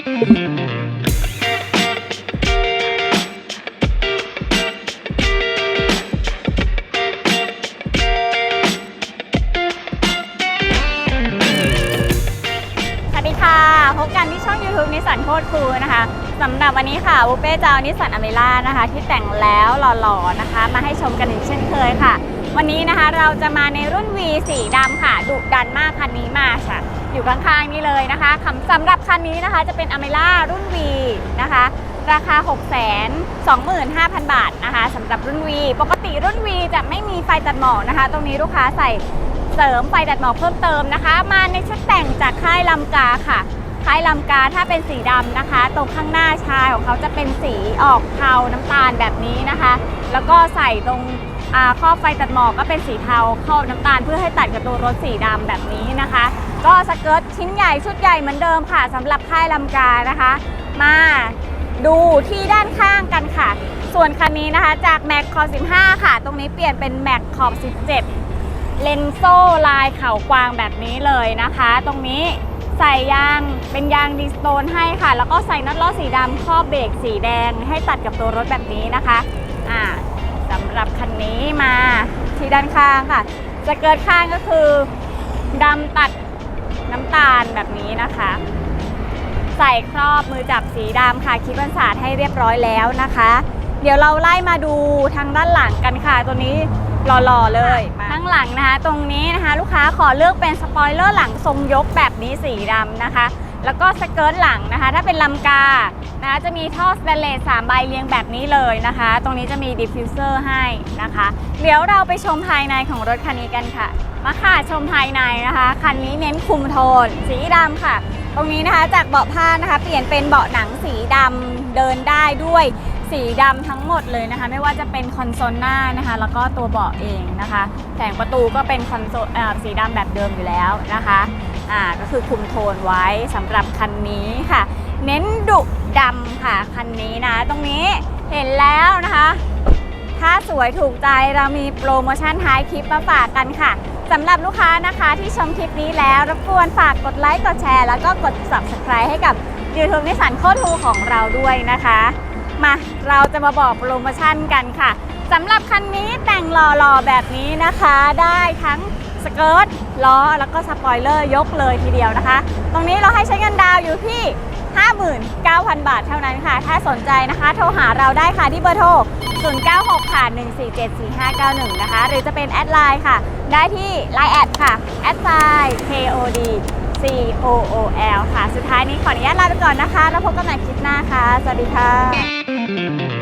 สวัสดีค่ะ พบกันที่ช่อง YouTube นิสสันโคตรคูลนะคะสำหรับวันนี้ค่ะบุเป้จะเอานิสสันอเมร่านะคะ ที่แต่งแล้วหล่อๆนะคะ มาให้ชมกันอีกเช่นเคยค่ะ วันนี้นะคะเราจะมาในรุ่น V สีดำค่ะดุดันมากคันนี้มาค่ะ อยู่ข้างๆนี้เลยนะคะคำสำหรับคันนี้นะคะจะเป็นอเมร่ารุ่น V นะคะ ราคา 6 2 5 0 0 0 บาทนะคะสำหรับรุ่น V ปกติรุ่น V จะไม่มีไฟตัดหมอกนะคะ ตรงนี้ลูกค้าใส่เสริมไฟตัดหมอกเพิ่มเติมนะคะ มาในชุดแต่งจากค่ายลำกาค่ะค่ายลำกาถ้าเป็นสีดำนะคะ ตรงข้างหน้าชายของเขาจะเป็นสีออกเทาน้ำตาลแบบนี้นะคะ แล้วก็ใส่ตรง อ่าครอบไฟตัดหมอกก็เป็นสีเทาครอบน้ำตาลเพื่อให้ตัดกับตัวรถสีดำแบบนี้นะคะ ก็สเกิร์ตชิ้นใหญ่ชุดใหญ่เหมือนเดิมค่ะสำหรับค่ายลำกานะคะ มาดูที่ด้านข้างกันค่ะ ส่วนคันนี้นะคะจากแม็กคอ15 ค่ะ ตรงนี้เปลี่ยนเป็นแม็กขอบ17 เลนโซ่ลายเข่ากวางแบบนี้เลยนะคะ ตรงนี้ใส่ยางเป็นยางดีสโตนให้ค่ะ แล้วก็ใส่น็อตล้อสีดำครอบเบรกสีแดงให้ตัดกับตัวรถแบบนี้นะคะ ที่ด้านข้างค่ะจะเกิดข้างก็คือดำตัดน้ำตาลแบบนี้นะคะ ใส่ครอบมือจับสีดำค่ะคิดวันศาสตร์ให้เรียบร้อยแล้วนะคะ เดี๋ยวเราไล่มาดูทางด้านหลังกันค่ะ ตัวนี้หล่อๆเลยข้างหลังนะคะ ตรงนี้นะคะ ลูกค้าขอเลือกเป็นสปอยเลอร์หลังทรงยกแบบนี้สีดำนะคะ แล้วก็สเกิร์ตหลังนะคะ ถ้าเป็นลำกา นะจะมีท่อสแตนเลส3ใบเรียงแบบนี้เลยนะคะ ตรงนี้จะมีดิฟฟิวเซอร์ให้นะคะ เดี๋ยวเราไปชมภายในของรถคันนี้กันค่ะ มาค่ะชมภายในนะคะ คันนี้เน้นคุมโทน สีดำค่ะ ตรงนี้นะคะจากเบาะผ้านะคะ เปลี่ยนเป็นเบาะหนังสีดำเดินได้ด้วยสีดำทั้งหมดเลยนะคะ ไม่ว่าจะเป็นคอนโซลหน้านะคะ แล้วก็ตัวเบาะเองนะคะแผงประตูก็เป็นคอนโซลสีดำแบบเดิมอยู่แล้วนะคะ อ่าก็คือคุมโทนไว้สำหรับคันนี้ค่ะ เน้นดุดำค่ะคันนี้นะ ตรงนี้เห็นแล้วนะคะ ถ้าสวยถูกใจเรามีโปรโมชั่นท้ายคลิปมาฝากกันค่ะสำหรับลูกค้านะคะที่ชมคลิปนี้แล้วรบกวนฝากกดไลค์กดแชร์ แล้วก็กด subscribe ให้กับ YouTube นิสสันโคตรทูของเราด้วยนะคะ มาเราจะมาบอกโปรโมชั่นกันค่ะสำหรับคันนี้แต่งหล่อๆแบบนี้นะคะ ได้ทั้ง สเกิร์ตล้อแล้วก็สปอยเลอร์ยกเลยทีเดียวนะคะ ตรงนี้เราให้ใช้เงินดาวอยู่ที่ 59,000 บาทเท่านั้นค่ะ ถ้าสนใจนะคะ โทรหาเราได้ค่ะที่เบอร์โทร 096ค่ะ1474591 นะคะ หรือจะเป็นแอดไลน์ค่ะ ได้ที่ Line แอดค่ะแอดไซน์ KOD C O O L ค่ะ สุดท้ายนี้ขออนุญาตลาไปก่อนนะคะ แล้วพบกันใหม่คลิปหน้าค่ะ สวัสดีค่ะ